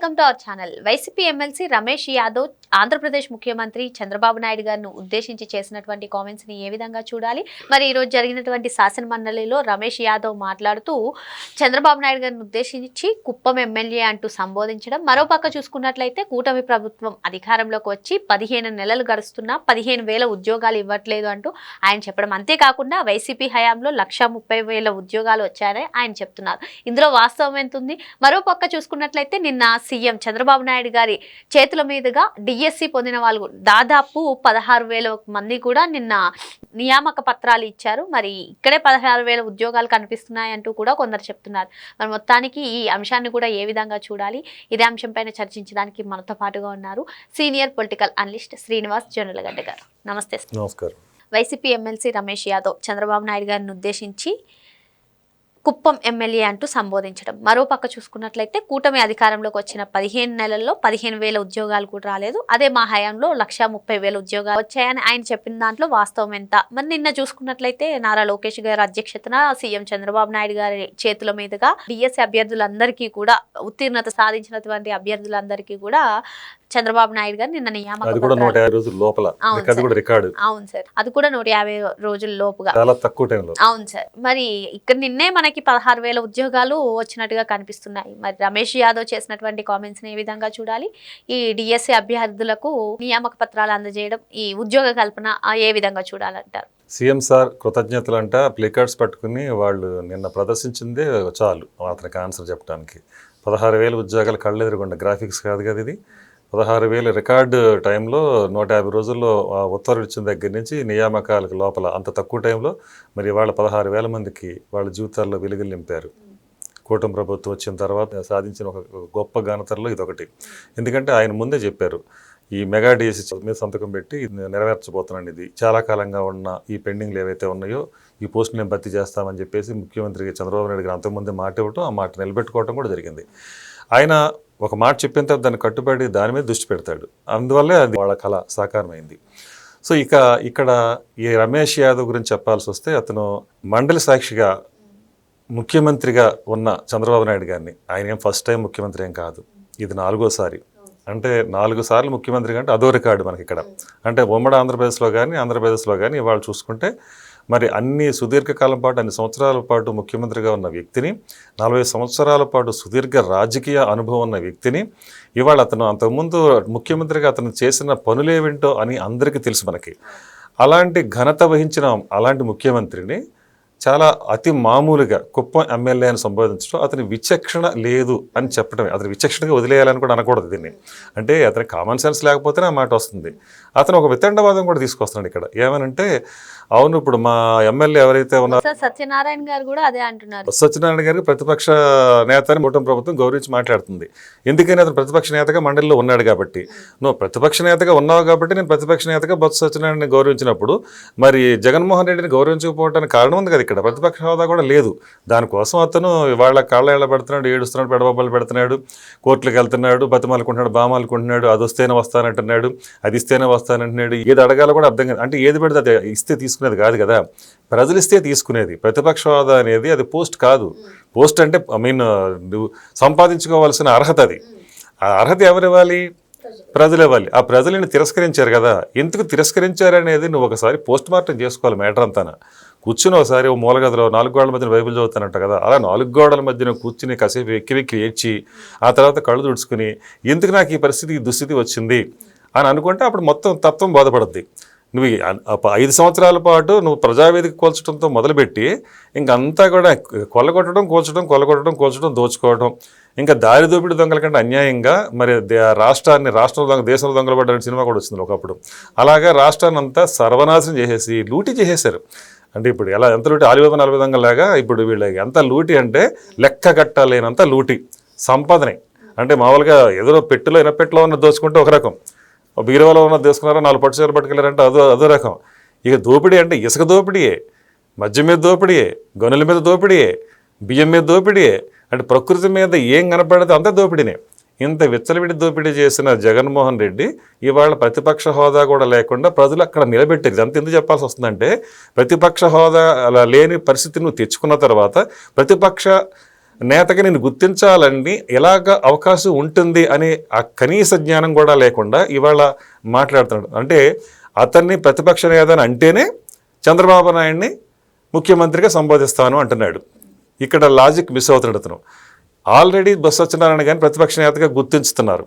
Welcome to our channel. YCP MLC Ramesh Yadav Andhra Pradesh ముఖ్యమంత్రి చంద్రబాబు నాయుడు గారిని ఉద్దేశించి చేసినటువంటి కామెంట్స్ని ఏ విధంగా చూడాలి? మరి ఈ రోజు జరిగినటువంటి శాసన మండలిలో రమేష్ యాదవ్ మాట్లాడుతూ చంద్రబాబు నాయుడు గారిని ఉద్దేశించి కుప్పం ఎమ్మెల్యే అంటూ సంబోధించడం మరోపక్క చూసుకున్నట్లయితే కూటమి ప్రభుత్వం అధికారంలోకి వచ్చి పదిహేను నెలలు గడుస్తున్నా పదిహేను వేల ఉద్యోగాలు ఇవ్వట్లేదు అంటూ ఆయన చెప్పడం. అంతేకాకుండా వైసీపీ హయాంలో లక్ష ముప్పై వేల ఉద్యోగాలు వచ్చాయని ఆయన చెప్తున్నారు. ఇందులో వాస్తవం ఎంత ఉంది మరోపక్క చూసుకున్నట్లయితే నిన్న సీఎం చంద్రబాబు నాయుడు గారి చేతుల మీదుగా డిఎస్సి పొందిన వాళ్ళు దాదాపు పదహారు వేల మంది కూడా నిన్న నియామక పత్రాలు ఇచ్చారు. మరి ఇక్కడే పదహారు వేల ఉద్యోగాలు కనిపిస్తున్నాయంటూ కూడా కొందరు చెప్తున్నారు. మరి మొత్తానికి ఈ అంశాన్ని కూడా ఏ విధంగా చూడాలి? ఇదే అంశంపైన చర్చించడానికి మనతో పాటుగా ఉన్నారు senior political analyst Srinivas Jonnalagadda garu. నమస్తే. నమస్కారం. వైసీపీ ఎమ్మెల్సీ రమేష్ యాదవ్ చంద్రబాబు నాయుడు గారిని ఉద్దేశించి కుప్పం ఎమ్మెల్యే అంటూ సంబోధించడం. మరో పక్క చూసుకున్నట్లయితే కూటమి అధికారంలోకి వచ్చిన పదిహేను నెలల్లో పదిహేను వేల ఉద్యోగాలు కూడా రాలేదు. అదే మా హయాంలో లక్ష ముప్పై వేల ఉద్యోగాలు వచ్చాయని ఆయన చెప్పిన దాంట్లో వాస్తవం ఎంత? మరి నిన్న చూసుకున్నట్లయితే నారా లోకేష్ గారి అధ్యక్షతన సీఎం చంద్రబాబు నాయుడు గారి చేతుల మీదుగా డిఎస్సి అభ్యర్థులందరికీ కూడా ఉత్తీర్ణత సాధించినటువంటి అభ్యర్థులందరికీ కూడా చంద్రబాబు నాయుడు గారు నిన్న నియామక అది కూడా నూట పత్రాలు- యాభై రోజుల లోపల. అవును సార్. అది కూడా నూట యాభై రోజుల లోపుగా. అవును సార్. మరి ఇక్కడ నిన్నే మనకి పదహారు వేల ఉద్యోగాలు వచ్చినట్టుగా కనిపిస్తున్నాయి. మరి రమేష్ యాదవ్ చేసినటువంటి కామెంట్స్ని ఏ విధంగా చూడాలి? ఈ డిఎస్సి అభ్యర్థులకు నియామక పత్రాలు అందజేయడం ఈ ఉద్యోగ కల్పన ఏ విధంగా చూడాలంటారు? సీఎం సార్ కృతజ్ఞతలు అంట ప్లేకార్డ్స్ పట్టుకుని వాళ్ళు నిన్న ప్రదర్శించిందే చాలు అతనికి ఆన్సర్ చెప్పడానికి పదహారు వేల ఉద్యోగాలు కళ్ళెదురుగుండా గ్రాఫిక్స్ కాదు కదా ఇది. పదహారు వేల రికార్డు టైంలో నూట యాభై రోజుల్లో ఆ ఉత్తర్వులు ఇచ్చిన దగ్గర నుంచి నియామకాలకు లోపల అంత తక్కువ టైంలో మరి వాళ్ళ పదహారు వేల మందికి వాళ్ళ జీవితాల్లో వెలుగులు నింపారు. కూటమి ప్రభుత్వం వచ్చిన తర్వాత సాధించిన ఒక గొప్ప ఘనతల్లో ఇదొకటి. ఎందుకంటే ఆయన ముందే చెప్పారు ఈ మెగా డిఎస్సి మీద సంతకం పెట్టి ఇది నెరవేర్చబోతున్నాను ఇది. చాలా కాలంగా ఉన్న ఈ పెండింగ్లు ఏవైతే ఉన్నాయో ఈ పోస్టులు నేను భర్తీ చేస్తామని చెప్పేసి ముఖ్యమంత్రి చంద్రబాబు నాయుడు గారు అంతకుముందే మాట ఇవ్వటం ఆ మాట నిలబెట్టుకోవటం కూడా జరిగింది. ఆయన ఒక మాట చెప్పిన తర్వాత దాన్ని కట్టుబడి దాని మీద దృష్టి పెడతాడు. అందువల్లే అది వాళ్ళ కళ సాకారమైంది. సో ఇక ఇక్కడ ఈ రమేష్ యాదవ్ గురించి చెప్పాల్సి వస్తే అతను మండలి సాక్షిగా ముఖ్యమంత్రిగా ఉన్న చంద్రబాబు నాయుడు గారిని. ఆయన ఏం ఫస్ట్ టైం ముఖ్యమంత్రి ఏం కాదు. ఇది నాలుగోసారి. అంటే నాలుగు సార్లు ముఖ్యమంత్రి అంటే అదో రికార్డు మనకి ఇక్కడ అంటే ఉమ్మడి ఆంధ్రప్రదేశ్లో కానీ ఆంధ్రప్రదేశ్లో కానీ ఇవాళ చూసుకుంటే మరి అన్ని సుదీర్ఘకాలం పాటు అన్ని సంవత్సరాల పాటు ముఖ్యమంత్రిగా ఉన్న వ్యక్తిని నలభై సంవత్సరాల పాటు సుదీర్ఘ రాజకీయ అనుభవం ఉన్న వ్యక్తిని ఇవాళ అతను అంతకుముందు ముఖ్యమంత్రిగా అతను చేసిన పనులేవింటో అని అందరికీ తెలుసు మనకి. అలాంటి ఘనత వహించిన అలాంటి ముఖ్యమంత్రిని చాలా అతి మామూలుగా కుప్పం ఎమ్మెల్యే అని సంబోధించడం అతని విచక్షణ లేదు అని చెప్పడమే అతని విచక్షణగా వదిలేయాలని కూడా అనకూడదు దీన్ని. అంటే అతని కామన్ సెన్స్ లేకపోతేనే ఆ మాట వస్తుంది. అతను ఒక వితండవాదం కూడా తీసుకొస్తున్నాడు ఇక్కడ. ఏమనంటే అవును ఇప్పుడు మా ఎమ్మెల్యే ఎవరైతే ఉన్నారో సత్యనారాయణ గారు కూడా అదే అంటున్నారు. సత్యనారాయణ గారికి ప్రతిపక్ష నేతని కూటమి ప్రభుత్వం గౌరవించి మాట్లాడుతుంది. ఎందుకని అతను ప్రతిపక్ష నేతగా మండలిలో ఉన్నాడు కాబట్టి. నువ్వు ప్రతిపక్ష నేతగా ఉన్నావు కాబట్టి నేను ప్రతిపక్ష నేతగా బొత్స సత్యనారాయణ గౌరవించినప్పుడు మరి జగన్మోహన్ రెడ్డిని గౌరవించకపోవడానికి కారణం ఉంది కదా ఇక్కడ ప్రతిపక్ష హోదా కూడా లేదు. దానికోసం అతను వాళ్ళ కాళ్ళ ఎళ్ళ పెడుతున్నాడు ఏడుస్తున్నాడు పెడబొబ్బలు పెడుతున్నాడు కోర్టులకు వెళ్తున్నాడు బతిమాలుకుంటున్నాడు బామాలుకుంటున్నాడు అది వస్తేనే వస్తానంటున్నాడు అది ఇస్తేనే వస్తానంటున్నాడు ఏది అడగాలో కూడా అర్థం కాదు. అంటే ఏది పెడితే అది ఇస్తే తీసుకునేది కాదు కదా. ప్రజలు ఇస్తే తీసుకునేది. ప్రతిపక్ష హోదా అనేది అది పోస్ట్ కాదు. పోస్ట్ అంటే ఐ మీన్ సంపాదించుకోవాల్సిన అర్హత అది. ఆ అర్హత ఎవరు ఇవ్వాలి ప్రజలు ఇవ్వాలి ఆ ప్రజలను తిరస్కరించారు కదా. ఎందుకు తిరస్కరించారు అనేది నువ్వు ఒకసారి పోస్ట్ మార్టం చేసుకోవాలి మ్యాటర్ అంతా కూర్చుని ఒకసారి ఓ మూలగదిలో నాలుగు గోడల మధ్యన బైబిల్ చదువుతానంట కదా. అలా నాలుగు గోడల మధ్యన కూర్చుని కాసేపు ఎక్కి వెక్కి ఏడ్చి ఆ తర్వాత కళ్ళు తుడుచుకుని ఎందుకు నాకు ఈ పరిస్థితి ఈ దుస్థితి వచ్చింది? అని అనుకుంటే అప్పుడు మొత్తం తత్వం బాధపడుద్ది. నువ్వు ఐదు సంవత్సరాల పాటు నువ్వు ప్రజావేదిక కోల్చడంతో మొదలుపెట్టి ఇంకంతా కూడా కొల్లగొట్టడం కూల్చడం కొల్లగొట్టడం కూల్చడం దోచుకోవడం. ఇంకా దారి దోపిడి దొంగల కంటే అన్యాయంగా మరి దే- రాష్ట్రాన్ని రాష్ట్రంలో దొంగ దేశంలో దొంగలు పడ్డ సినిమా కూడా వచ్చింది ఒకప్పుడు అలాగా రాష్ట్రాన్ని అంతా సర్వనాశనం చేసేసి లూటీ చేసేశారు. అంటే ఇప్పుడు ఎలా ఎంత లూటి? ఆలివేద నలభై లాగా ఇప్పుడు వీళ్ళకి ఎంత లూటి అంటే లెక్క కట్టలేనంత లూటి సంపదని. అంటే మామూలుగా ఎదురో పెట్టెలో ఇనపెట్టెలో ఉన్న దోచుకుంటే ఒక రకం. ఓ బీరువాలో ఉన్న దోచుకున్నారో నాలుగు పట్టు చీర పట్టుకెళ్ళారంటే అదో అదో రకం. ఇక దోపిడీ అంటే ఇసుక దోపిడీయే మద్యం మీద దోపిడీయే గనుల మీద దోపిడీయే బియ్యం మీద దోపిడీయే అంటే ప్రకృతి మీద ఏం కనపడితే అంతా దోపిడీనే. ఇంత విచ్చలవిడి దోపిడీ చేసిన జగన్మోహన్ రెడ్డి ఇవాళ ప్రతిపక్ష హోదా కూడా లేకుండా ప్రజలు అక్కడ నిలబెట్టేది అంత ఎందుకు చెప్పాల్సి వస్తుందంటే ప్రతిపక్ష హోదా అలా లేని పరిస్థితి నువ్వు తెచ్చుకున్న తర్వాత ప్రతిపక్ష నేతగా నేను గుర్తించాలని ఎలాగ అవకాశం ఉంటుంది అనే ఆ కనీస జ్ఞానం కూడా లేకుండా ఇవాళ మాట్లాడుతున్నాడు. అంటే అతన్ని ప్రతిపక్ష నేత అని అంటేనే చంద్రబాబు నాయుడిని ముఖ్యమంత్రిగా సంబోధిస్తాను అంటున్నాడు. ఇక్కడ లాజిక్ మిస్ అవుతున్నాడు అతను. ఆల్రెడీ బొత్స సత్యనారాయణ గారిని ప్రతిపక్ష నేతగా గుర్తించుతున్నారు.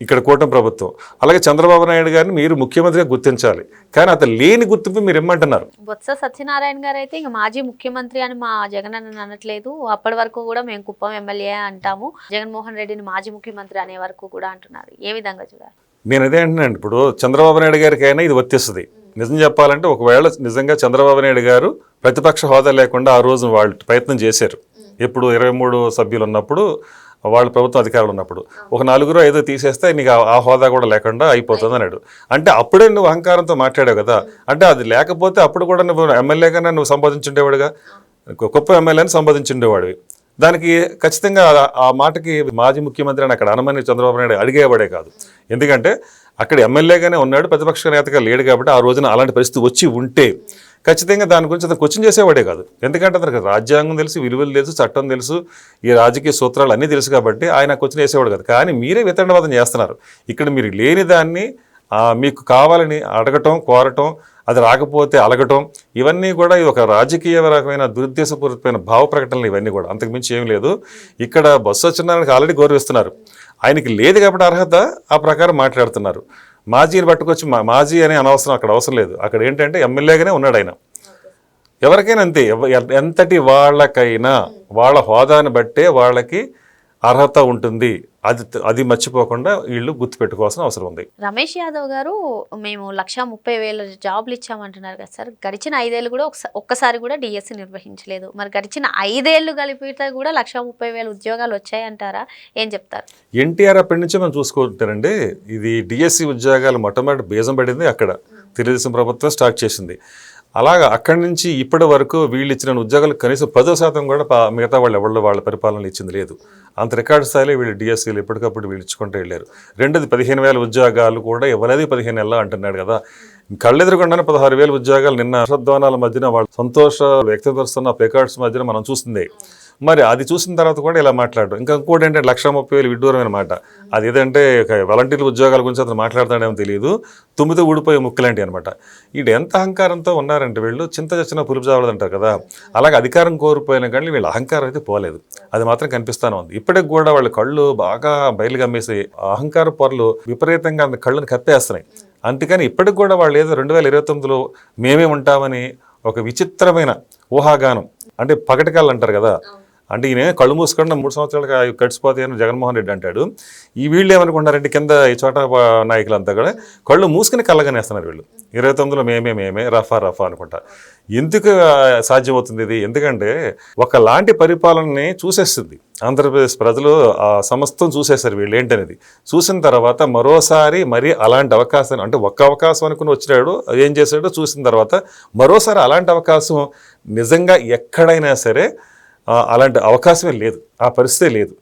ఇక్కడ కూటమి ప్రభుత్వం. అలాగే చంద్రబాబు నాయుడు గారిని మీరు ముఖ్యమంత్రిగా గుర్తించాలి. కానీ అతను లేని గుర్తింపు మీరు ఇమ్మంటున్నారు. బొత్స సత్యనారాయణ గారు అయితే ఇంకా మాజీ ముఖ్యమంత్రి అని మా జగన్ అన్న అనట్లేదు. అప్పటి వరకు కూడా మేము కుప్పం ఎమ్మెల్యే అంటాము. జగన్మోహన్ రెడ్డిని మాజీ ముఖ్యమంత్రి అనే వరకు కూడా అంటున్నారు. ఏ విధంగా చూడాలి? నేను అదే అంటున్నాను. ఇప్పుడు చంద్రబాబు నాయుడు గారికి అయినా ఇది వర్తిస్తుంది. నిజం చెప్పాలంటే ఒకవేళ నిజంగా చంద్రబాబు నాయుడు గారు ప్రతిపక్ష హోదా లేకుండా ఆ రోజు వాళ్ళు ప్రయత్నం చేశారు. ఇప్పుడు ఇరవై మూడు సభ్యులు ఉన్నప్పుడు వాళ్ళ ప్రభుత్వ అధికారులు ఉన్నప్పుడు. ఒక నలుగురు ఐదో తీసేస్తే నీకు ఆ- హోదా కూడా లేకుండా అయిపోతుంది అన్నాడు. అంటే అప్పుడే నువ్వు అహంకారంతో మాట్లాడావు కదా. అంటే అది లేకపోతే అప్పుడు కూడా నువ్వు ఎమ్మెల్యేగా నువ్వు సంపాదించుండేవాడుగా గొప్ప ఎమ్మెల్యేని సంపాదించుండేవాడివి దానికి ఖచ్చితంగా ఆ- ఆ మాటకి మాజీ ముఖ్యమంత్రి అని అక్కడ అనమని చంద్రబాబు నాయుడు అడిగేవాడే కాదు. ఎందుకంటే అక్కడ ఎమ్మెల్యేగానే ఉన్నాడు ప్రతిపక్ష నేతగా లేడు కాబట్టి ఆ రోజున అలాంటి పరిస్థితి వచ్చి ఉంటే ఖచ్చితంగా దాని గురించి అతను క్వశ్చన్ చేసేవాడే కాదు. ఎందుకంటే అతనికి రాజ్యాంగం తెలుసు విలువలు తెలుసు చట్టం తెలుసు ఈ రాజకీయ సూత్రాలు అన్నీ తెలుసు కాబట్టి ఆయన క్వశ్చన్ వేసేవాడు కాదు. కానీ మీరే వితండవాదం చేస్తున్నారు. ఇక్కడ మీరు లేని దాన్ని మీకు కావాలని అడగటం కోరటం అది రాకపోతే అలగటం ఇవన్నీ కూడా ఇది ఒక రాజకీయ రకమైన దురుద్దేశపూరితమైన భావ ప్రకటనలు ఇవన్నీ కూడా. అంతకుమించి ఏం లేదు. ఇక్కడ బస్సు సత్యనారాయణకి ఆల్రెడీ గౌరవిస్తున్నారు. ఆయనకి లేదు కాబట్టి అర్హత ఆ ప్రకారం మాట్లాడుతున్నారు. మాజీని పట్టుకొచ్చి మా మాజీ అనే అనవసరం అక్కడ అవసరం లేదు. అక్కడ ఏంటంటే ఎమ్మెల్యేగానే ఉన్నాడు ఆయన. ఎవరికైనా అంతే. ఎవ- ఎంతటి వాళ్ళకైనా వాళ్ళ హోదాని బట్టే వాళ్ళకి అర్హత ఉంటుంది. అది అది మర్చిపోకుండా వీళ్ళు గుర్తుపెట్టుకోవాల్సిన అవసరం ఉంది. రమేష్ యాదవ్ గారు మేము లక్ష ముప్పై వేల జాబ్లు ఇచ్చామంటున్నారు కదా సార్. గడిచిన ఐదేళ్ళు కూడా ఒక్కసారి కూడా డిఎస్సి నిర్వహించలేదు. మరి గడిచిన ఐదేళ్ళు కలిపితే కూడా లక్ష ముప్పై వేల ఉద్యోగాలు వచ్చాయంటారా? ఏం చెప్తారు? ఎన్టీఆర్ అప్పటి నుంచే మనం చూసుకుంటారండి. ఇది డిఎస్సి ఉద్యోగాలు మొట్టమొదటి బీజం పడింది అక్కడ. తెలుగుదేశం ప్రభుత్వం స్టార్ట్ చేసింది. అలాగా అక్కడి నుంచి ఇప్పటి వరకు వీళ్ళు ఇచ్చిన ఉద్యోగాలు కనీసం పదో శాతం కూడా పా- మిగతా వాళ్ళు ఎవరిలో వాళ్ళ పరిపాలన ఇచ్చింది లేదు. అంత రికార్డు స్థాయిలో వీళ్ళు డిఎస్సీలు ఎప్పటికప్పుడు వీళ్ళు ఇచ్చుకుంటూ వెళ్ళారు. రెండోది పదిహేను వేల ఉద్యోగాలు కూడా ఇవ్వలేదు పదిహేను నెలలు అంటున్నాడు కదా. కళ్ళెదురుకుండానే పదహారు వేల ఉద్యోగాలు నిన్న హర్షధ్వానాల మధ్యన వాళ్ళు సంతోష వ్యక్తపరుస్తున్న ప్లేకార్డ్స్ మధ్యన మనం చూస్తుంది మరి అది చూసిన తర్వాత కూడా ఇలా మాట్లాడడం ఇంకా ఇంకోటి ఏంటంటే లక్ష ముప్పై వేలు విడ్డూరమైన మాట. అది ఏదంటే వాలంటీర్ ఉద్యోగాల గురించి అతను మాట్లాడతాడేమో తెలియదు తుమ్మితో ఊడిపోయే ముక్కలాంటి అనమాట. వీడు ఎంత అహంకారంతో ఉన్నారంటే వీళ్ళు చింత చచ్చిన పులుపు చావలేదంటారు కదా. అలాగే అధికారం కోరిపోయిన కానీ వీళ్ళ అహంకారం అయితే పోలేదు. అది మాత్రం కనిపిస్తానే ఉంది. ఇప్పటికి కూడా వాళ్ళ కళ్ళు బాగా బయలు గమ్మేసి అహంకార పొరలు విపరీతంగా అంత కళ్ళను కప్పేస్తున్నాయి. అందుకని ఇప్పటికి కూడా వాళ్ళు ఏదో రెండు వేల ఇరవై తొమ్మిదిలో మేమే ఉంటామని ఒక విచిత్రమైన ఊహాగానం అంటే పగటికాళ్ళు అంటారు కదా. అంటే ఈయన కళ్ళు మూసుకుండా మూడు సంవత్సరాలు అవి అని జగన్మోహన్ రెడ్డి అంటాడు. ఈ వీళ్ళు ఏమనుకుంటారంటే కింద ఈ చోట నాయకులు నాయకులంతా కూడా కళ్ళు మూసుకుని కళ్ళగానేస్తున్నారు వీళ్ళు. ఇరవై తొమ్మిదిలో మేమే మేమే రఫా రఫా అనుకుంటా. ఎందుకు సాధ్యమవుతుంది ఇది? ఎందుకంటే ఒకలాంటి పరిపాలనని చూసేస్తుంది. ఆంధ్రప్రదేశ్ ప్రజలు ఆ సమస్తం చూసేశారు వీళ్ళు ఏంటనేది. చూసిన తర్వాత మరోసారి మరి అలాంటి అవకాశం అంటే ఒక్క అవకాశం అనుకుని వచ్చినాడు ఏం చేశాడో? చూసిన తర్వాత మరోసారి అలాంటి అవకాశం నిజంగా ఎక్కడైనా సరే అలాంటి అవకాశమే లేదు. ఆ పరిస్థితే లేదు.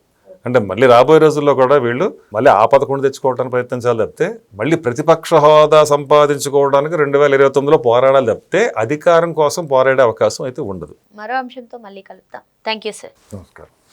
అంటే మళ్ళీ రాబోయే రోజుల్లో కూడా వీళ్ళు మళ్ళీ ఆ పథకం తెచ్చుకోవడానికి ప్రయత్నించాలి తప్పితే మళ్ళీ ప్రతిపక్ష హోదా సంపాదించుకోవడానికి రెండు వేల ఇరవై తొమ్మిదిలో పోరాడాలి తప్పితే అధికారం కోసం పోరాడే అవకాశం అయితే ఉండదు. మరో అంశంతో మళ్ళీ కలుద్దాం. థ్యాంక్ యూ సార్ నమస్కారం.